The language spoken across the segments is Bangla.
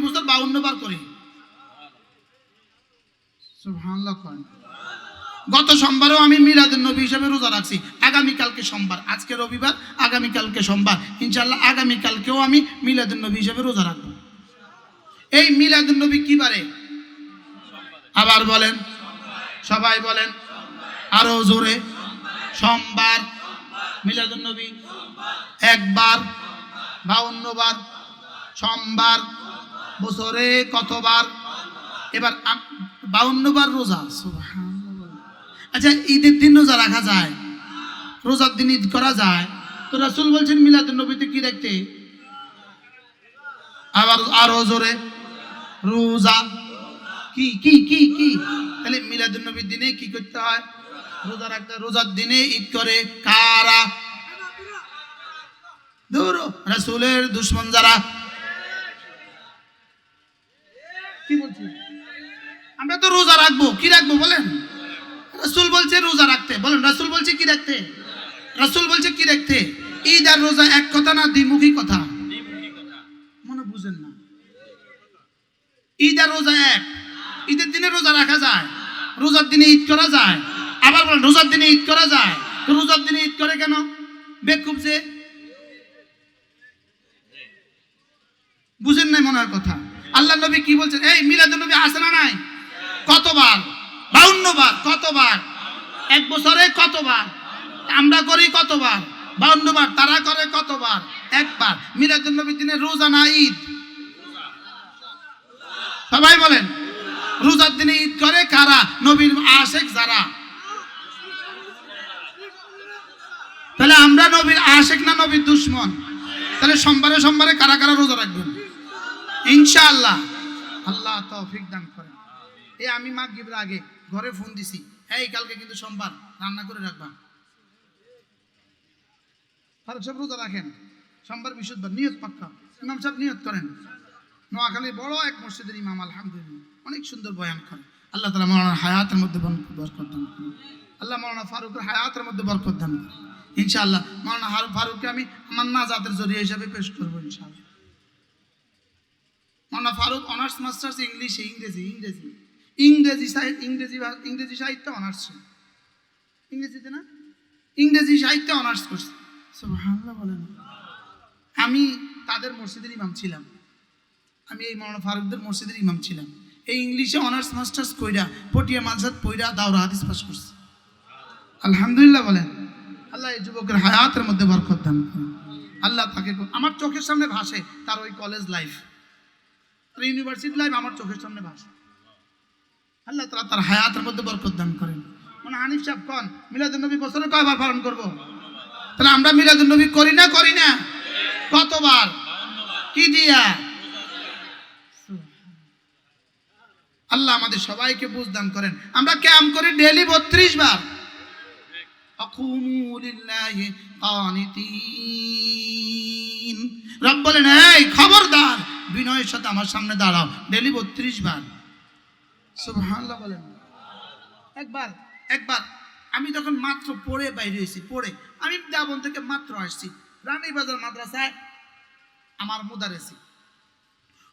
প্রতি বছর বাউন্ন বার করি। গত সোমবারও আমি মিলাদুল নবী হিসেবে রোজা রাখছি। আগামীকালকে সোমবার, আজকে রবিবার আগামীকালকে সোমবার। ইনশাল্লাহ আগামীকালকেও আমি মিলাদুল নবী হিসেবে রোজা রাখব। এই মিলাদুল নবী কি বারে? আবার বলেন। সবাই বলেন। আরও জোরে। সোমবার। মিলাদুল নবী। একবার বাউন্ন বার সোমবার। বছরে কতবার? এবার বাউন্ন বার রোজা। আচ্ছা ঈদের দিন রোজা রাখা যায়? রোজার দিন ঈদ করা যায়? তো রাসুল বলছেন মিলাদুল নবীতে কি দেখতে? আবার আরও জোরে। রোজা। কি কি কি কি? তাহলে মিলাদুল নবীর দিনে কি করতে হয়? রোজা রাখতে রোজার দিনে ঈদ করে কারা? দূর রাসূলের দুশ্মন যারা কি আমরা তো রোজা রাখব, কি রাখব বলেন? রাসূল বলছে রোজা রাখতে। বলেন, রাসূল বলছে কি রাখতে? রাসূল বলছে কি রাখতে? ঈদ আর রোজা এক কথা না, দ্বিমুখী কথা? মনে বুঝেন না। ঈদ আর রোজা এক। ঈদের দিনে রোজা রাখা যায়, রোজার দিনে ঈদ করা যায়। আবার বলেন, রোজার দিনে ঈদ করা যায়। তো রোজার দিনে ঈদ করে কেন? বেকুব যে? বুঝেন নাই মনে হয় কথা? আল্লাহ নবী কি বলছেন? এই মিলাদুল নবী আসে না নাই? কতবার? বাউন্ন বার কতবার? এক বছরে কতবার? আমরা করি কতবার? বাউন্ন বার তারা করে কতবার? একবার। মিলাদুল নবীর দিনে রোজা না ঈদ? সবাই বলেন, রোজার দিনে ঈদ করে কারা? নবীর আশেক যারা। তাহলে আমরা নবীর আশেক না নবীর দুশ্মন? তাহলে সোমবারে সোমবারে কারা কারা রোজা রাখবেন? ইনশাআল্লাহ। আল্লাহ তৌফিক দান করেন। এই আমি মা গিবরা আগে ঘরে ফোন দিছি। এই, কালকে কিন্তু সোমবার। রান্না করে রাখবা। রোজা রাখেন। সোমবার নিয়ত পাক্কা। ইমাম সাহেব নিয়ত করেন। নোয়াখালী বড় এক মসজিদের ইমাম, আলহামদুলিল্লাহ। অনেক সুন্দর বয়ান করেন আল্লাহ তালা মৌলানা হায়াতের মধ্যে বরকত দান আল্লাহ মৌলানা ফারুকের হায়াতের মধ্যে বরকত দান ইনশাআল্লাহ মৌলানা ফারুককে আমি আমার নাজাতের জরিয়া হিসাবে পেশ করব ইনশাআল্লাহ। মৌলানা ফারুক অনার্স মাস্টার্স ইংলিশে, ইংরেজি ইংরেজি। ইংরেজি সাহিত্য, ইংরেজি ইংরেজি সাহিত্য অনার্স ইংরেজিতে না? ইংরেজি সাহিত্যে অনার্স করছে। বলেন। আমি তাদের মসজিদের ইমাম ছিলাম। আমি এই মৌলানা ফারুকদের মসজিদের ইমাম ছিলাম। এই ইংলিশে অনার্স মাস্টার্স কইরা, পটিয়া মাঝাত পইরা দাওরা হাদিস পাস করছে। আলহামদুলিল্লাহ বলেন। আল্লাহ এই যুবকের হায়াতের মধ্যে বরকত দান আল্লাহ তাকে আমার চোখের সামনে ভাসে তার ওই কলেজ লাইফ ইউনিভার্সিটি লাইফ আমার চোখের সামনে ভাসে। আল্লাহ তালা তার হায়াতের মধ্যে বরকত দান করেন। মানে হানিফ সাহেব কন মিলাদুল নবী বছরে কয়বার পালন করব? তাহলে আমরা মিলাদুল নবী করি না করি না? কতবার? কি দিয়া? আল্লাহ আমাদের সবাইকে বুঝ দান করেন। আমরা ক্যাম্প করি ডেলি বত্রিশ বার। রব বলেন, এই খবরদার বিনয়ের সাথে আমার সামনে দাঁড়াও। ডেলি বত্রিশ বার। বলেন। একবার একবার। আমি যখন মাত্র পড়ে বাইরে হয়েছি, পড়ে। আমি দাবন থেকে মাত্র আসছি। রানীবাজার মাদ্রাসায় আমার মুদারেছি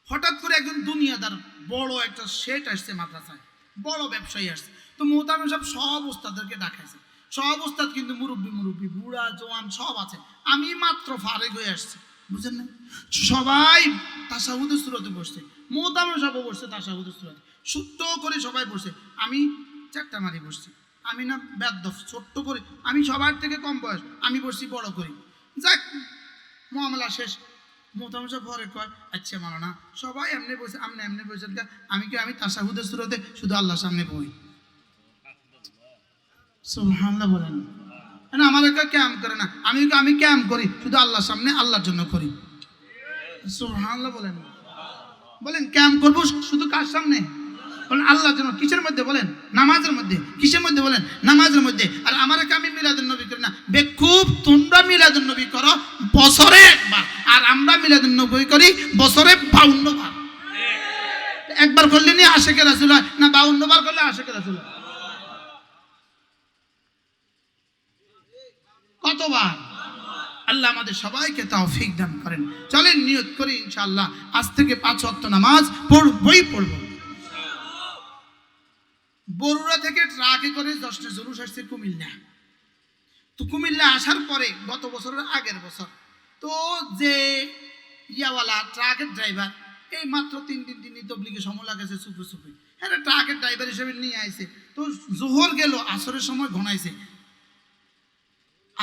হঠাৎ করে একজন দুনিয়াদার বড় একটা সেট আসছে মাদ্রাসায়। বড় ব্যবসায়ী আসছে। তো মোহতামিম সব সব ওস্তাদেরকে ডাকাইছে সব ওস্তাদ কিন্তু মুরব্বী মুরব্বী, বুড়া, জোয়ান সব আছে। আমি মাত্র ফারেক হয়ে আসছি। বুঝেন না? সবাই তাসাহুদের সুরতে বসছে। মোহতামিম সব বসছে তাসাহুদের সুরতে। সুত্ত করে সবাই বসছে। আমি চারটা মারি বসছি। আমি না ব্যাদ্য ছোট্ট করে। আমি সবার থেকে কম বয়স। আমি বসছি বড় করি। যাক, মামলা শেষ। মোটামুটি পরে কয় আচ্ছা মানো না সবাই এমনি বসে, আমনে এমনি বসে থাকা। আমি কি, আমি তাসাহুদের সুরতে শুধু আল্লাহর সামনে বই? সুবহানাল্লাহ বলেন। না আমার একটা ক্যাম্প করে না। আমি আমি ক্যাম্প করি, শুধু আল্লাহর সামনে, আল্লাহর জন্য করি। বলেন। বলেন, ক্যাম্প করব শুধু কার সামনে? বলেন, আল্লাহর জন্য। কিসের মধ্যে বলেন? নামাজের মধ্যে। কিসের মধ্যে বলেন? নামাজের মধ্যে। আর আমার আমি মিলাদুল নবী করি না। বেকুব, তোমরা মিলাদুল নবী করো বছরে একবার। আর আমরা মিলাদুল নবী করি বছরে বাউন্ন বার। একবার করলে নি আশেকের রাসুল হয়, না বাউন্ন বার করলে আশেকের রাসুল হয়। কতবার? আল্লাহ আমাদের সবাইকে তৌফিক দান করেন। চলেন, নিয়ত করি, ইনশাআল্লাহ। আজ থেকে পাঁচ ওয়াক্ত নামাজ পড়বই পড়ব। বরুড়া থেকে ট্রাকে করে দশটা জরুর আসছে কুমিল্লা। তো কুমিল্লা আসার পরে গত বছরের আগের বছর, তো যে ইয়াওয়ালা ট্রাকের ড্রাইভার, এই মাত্র তিন দিন, তিনি তবলিগে সময় লাগাইছে সুপে সুপে হ্যাঁ ট্রাকের ড্রাইভার হিসেবে নিয়ে আইছে। তো জোহর গেল, আসরের সময় ঘনাইছে।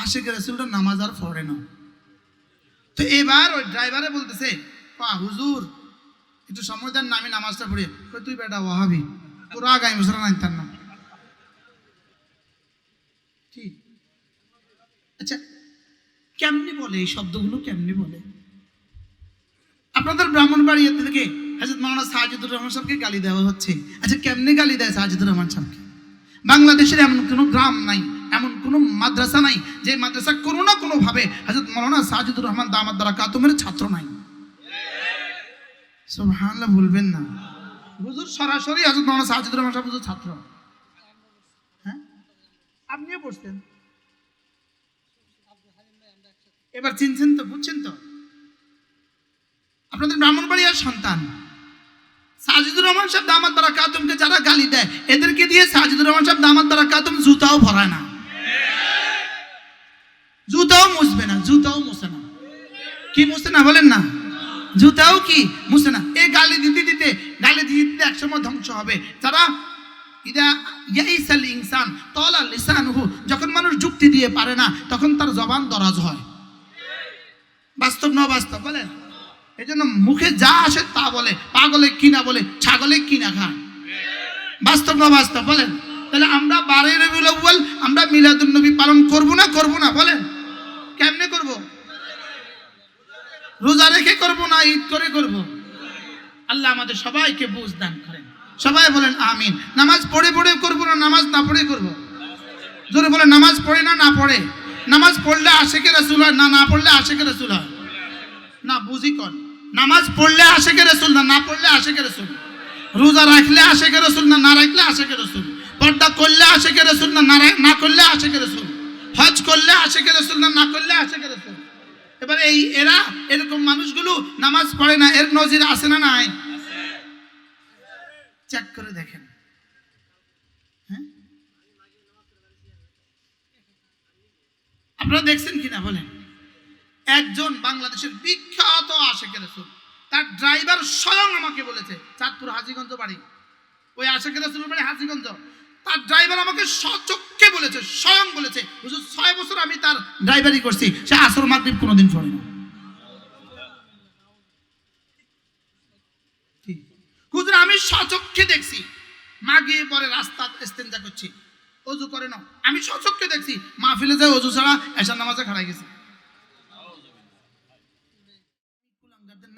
আশেখ রাসুলটা নামাজ আর পড়ে না। তো এবার ওই ড্রাইভারে বলতেছে, পা, হুজুর, একটু সময় দেন না, আমি নামাজটা পড়ি। তুই বেটা ওয়াহাবি, তোর আগামী বছর আনতাম না। ঠিক আচ্ছা কেমনি বলে এই শব্দগুলো, কেমনি বলে? আপনাদের ব্রাহ্মণবাড়ি এতে থেকে হাজরত মাওলানা সাজিদুর রহমান সাহেবকে গালি দেওয়া হচ্ছে। আচ্ছা কেমনে গালি দেয় সাজিদুর রহমান সাহেবকে? বাংলাদেশের এমন কোনো গ্রাম নাই। কোনো মাদ্রাসা নাই। যে মাদ্রাসা কোনো না কোনো ভাবে হাজরত মাওলানা সাজিদুর রহমান দামাদ দ্বারা কাতুমের ছাত্র নাই। সুবহানাল্লাহ বলবেন না। হুজুর সরাসরি হাজরত মাওলানা সাজিদুর রহমান সাহেব হুজুর ছাত্র। হ্যাঁ? আপনিও পড়তেন এবার চিনছেন তো, বুঝছেন তো? আপনাদের ব্রাহ্মণবাড়িয়ার সন্তান। সাজিদুর রহমান সাহেব দামাত দ্বারা কাতুমকে যারা গালি দেয়, এদেরকে দিয়ে সাজিদুর রহমান সাহেব দামাত দ্বারা কাতুম জুতাও ভরায় না জুতাও মুছবে না জুতাও মুছে না কি মুছে না বলেন না? জুতাও কি মুছে না? এই গালি দিতে দিতে, গালি দিতে দিতে একসময় ধ্বংস হবে। লিসানহু, যখন মানুষ যুক্তি দিয়ে পারে না, তখন তার জবান দরাজ হয়। বাস্তব না বাস্তব বলেন? এই জন্য মুখে যা আসে তা বলে, পাগলে কিনা বলে, ছাগলে কিনা খায়। বাস্তব না বাস্তব বলেন? তাহলে আমরা বারে আউ্বাল আমরা মিলাদুল নবী পালন করব না করব না বলেন? কেমনে করব? রোজা রেখে করব না, ঈদ করে করব? আল্লাহ আমাদের সবাইকে বুঝ দান করেন। সবাই বলেন, আমিন। নামাজ পড়ে পড়ে করব না, নামাজ না পড়ে করব? জোরে বলে নামাজ পড়ে না না পড়ে? নামাজ পড়লে আশেকে রাসূল হয়, না না পড়লে আশেকে রাসূল হয়? না, বুঝি কর নামাজ পড়লে আশেকে রসুল না না পড়লে আশেকে রসুল? রোজা রাখলে আশেকে রসুল না না রাখলে আশেকে রসুল? পর্দা করলে আশেকে রসুল না না করলে আশেকে রসুল? হজ করলে আশেকে রসুল না না করলে আশেকে রসুল? এবার এই এরা, এরকম মানুষগুলো নামাজ পড়ে না, এর নজির আছে না নাই? চেক করে দেখেন। হ্যাঁ? আপনারা দেখছেন কিনা বলেন? একজন বাংলাদেশের বিখ্যাত আশেকের রসুল, তার ড্রাইভার স্বয়ং আমাকে বলেছে, চাঁদপুর হাজিগঞ্জ বাড়ি। ওই আশেকের রসুল বাড়ি হাজিগঞ্জ। তার ড্রাইভার আমাকে সচক্ষে বলেছে, স্বয়ং বলেছে ছয় বছর ড্রাইভারি করছি, সে আসর মাগরিব কোনোদিন পড়ে না। কি? হুজুর, আমি সচক্ষে দেখছি। মাগে পরে রাস্তা ইস্তেঞ্জা করছি। অজু করে না। আমি সচক্ষে দেখছি, মাহফিলে যায় অজু ছাড়া এসার নামাজে খাড়াই গেছে।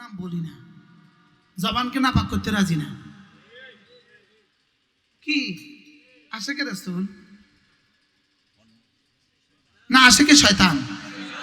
নাম বলি না। জবানকে করতে রাজি না। কি? আশেকে রসুল? না আশেকে শয়তান?